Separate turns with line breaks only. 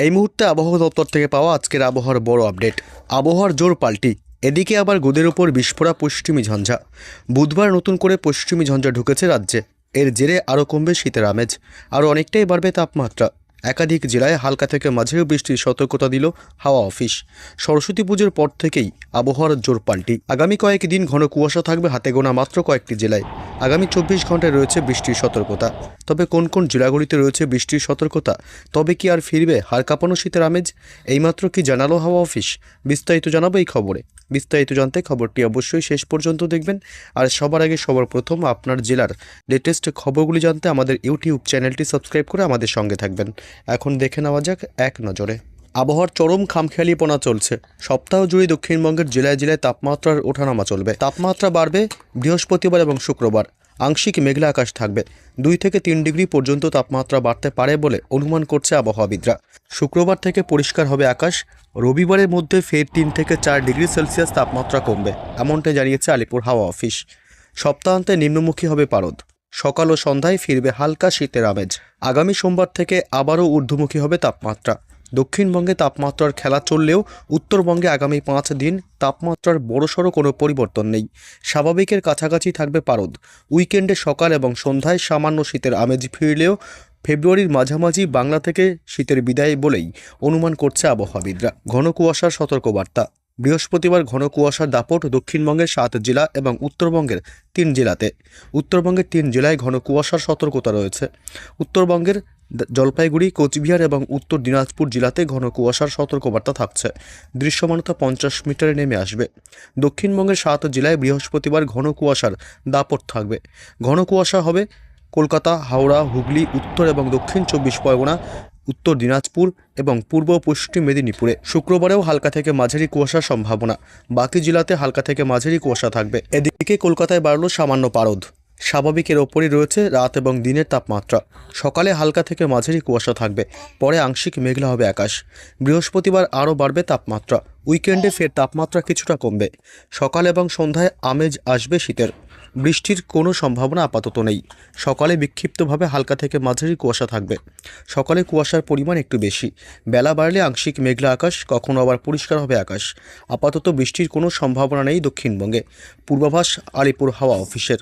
এই মুহূর্তে আবহাওয়া দপ্তর থেকে পাওয়া আজকের আবহাওয়ার বড় আপডেট। আবহাওয়ার জোর পাল্টি। এদিকে আবার গোদের ওপর বিস্ফোরা পশ্চিমী ঝঞ্ঝা। বুধবার নতুন করে পশ্চিমী ঝঞ্ঝা ঢুকেছে রাজ্যে। এর জেরে আরও কমবে শীতের আমেজ। আরও অনেকটাই বাড়বে তাপমাত্রা। একাধিক জেলায় হালকা থেকে মাঝেও বৃষ্টির সতর্কতা দিল হাওয়া অফিস। সরস্বতী পুজোর পর থেকেই আবহাওয়ার জোর পাল্টি। আগামী কয়েক দিন ঘন কুয়াশা থাকবে হাতে গোনা মাত্র কয়েকটি জেলায়। আগামী চব্বিশ ঘন্টায় রয়েছে বৃষ্টির সতর্কতা। তবে কোন কোন জেলাগুলিতে রয়েছে বৃষ্টির সতর্কতা, তবে কি আর ফিরবে হাড় কাঁপানো শীতের আমেজ? এইমাত্র কি জানালো হাওয়া অফিস? বিস্তারিত জানাব এই খবরে। বিস্তারিত জানতে খবরটি অবশ্যই শেষ পর্যন্ত দেখবেন। আর সবার আগে সবার প্রথম আপনার জেলার লেটেস্ট খবরগুলি জানতে আমাদের ইউটিউব চ্যানেলটি সাবস্ক্রাইব করে আমাদের সঙ্গে থাকবেন। এখন দেখে নেওয়া যাক এক নজরে। আবহাওয়ার চরম খামখেয়ালিপনা চলছে। সপ্তাহ জুড়ে দক্ষিণবঙ্গের জেলায় জেলায় তাপমাত্রার ওঠানামা চলবে। তাপমাত্রা বাড়বে বৃহস্পতিবার এবং শুক্রবার। আংশিক মেঘলা আকাশ থাকবে। দুই থেকে তিন ডিগ্রি পর্যন্ত তাপমাত্রা বাড়তে পারে বলে অনুমান করছে আবহাওয়াবিদরা। শুক্রবার থেকে পরিষ্কার হবে আকাশ। রবিবারের মধ্যে ফের তিন থেকে চার ডিগ্রি সেলসিয়াস তাপমাত্রা কমবে, এমনটাই জানিয়েছে আলিপুর হাওয়া অফিস। সপ্তাহান্তে নিম্নমুখী হবে পারদ। সকাল ও সন্ধ্যায় ফিরবে হালকা শীতের আমেজ। আগামী সোমবার থেকে আবারও ঊর্ধ্বমুখী হবে তাপমাত্রা। দক্ষিণবঙ্গে তাপমাত্রার খেলা চললেও উত্তরবঙ্গে আগামী পাঁচ দিন তাপমাত্রার বড়সড় কোনো পরিবর্তন নেই। স্বাভাবিকের কাছাকাছি থাকবে পারদ। উইকেন্ডে সকাল এবং সন্ধ্যায় সামান্য শীতের আমেজ ফিরলেও ফেব্রুয়ারির মাঝামাঝি বাংলা থেকে শীতের বিদায় বলেই অনুমান করছে আবহাওয়াবিদরা। ঘন কুয়াশার সতর্কবার্তা। বৃহস্পতিবার ঘন কুয়াশার দাপট দক্ষিণবঙ্গের সাত জেলা এবং উত্তরবঙ্গের তিন জেলাতে। উত্তরবঙ্গের তিন জেলায় ঘন কুয়াশার সতর্কতা রয়েছে। উত্তরবঙ্গের জলপাইগুড়ি, কোচবিহার এবং উত্তর দিনাজপুর জেলাতে ঘন কুয়াশার সতর্কবার্তা থাকছে। দৃশ্যমানতা পঞ্চাশ মিটারে নেমে আসবে। দক্ষিণবঙ্গের সাত জেলায় বৃহস্পতিবার ঘন কুয়াশার দাপট থাকবে। ঘন কুয়াশা হবে কলকাতা, হাওড়া, হুগলি, উত্তর এবং দক্ষিণ চব্বিশ পরগনা উত্তর দিনাজপুর এবং পূর্ব পশ্চিম মেদিনীপুরে। শুক্রবারেও হালকা থেকে মাঝারি কুয়াশার সম্ভাবনা। বাকি জেলাতে হালকা থেকে মাঝারি কুয়াশা থাকবে। এদিকে কলকাতায় বাড়ল সামান্য পারদ। স্বাভাবিকের ওপরই রয়েছে রাত এবং দিনের তাপমাত্রা। সকালে হালকা থেকে মাঝারি কুয়াশা থাকবে। পরে আংশিক মেঘলা হবে আকাশ। বৃহস্পতিবার আরও বাড়বে তাপমাত্রা। উইকেন্ডে ফের তাপমাত্রা কিছুটা কমবে। সকাল এবং সন্ধ্যায় আমেজ আসবে শীতের। বৃষ্টির কোনো সম্ভাবনা আপাতত নেই। সকালে বিক্ষিপ্তভাবে হালকা থেকে মাঝারি কুয়াশা থাকবে। সকালে কুয়াশার পরিমাণ একটু বেশি। বেলা বাড়লে আংশিক মেঘলা আকাশ, কখনো আবার পরিষ্কার হবে আকাশ। আপাতত বৃষ্টির কোনো সম্ভাবনা নেই দক্ষিণবঙ্গে। পূর্বাভাস আলিপুর হাওয়া অফিসের।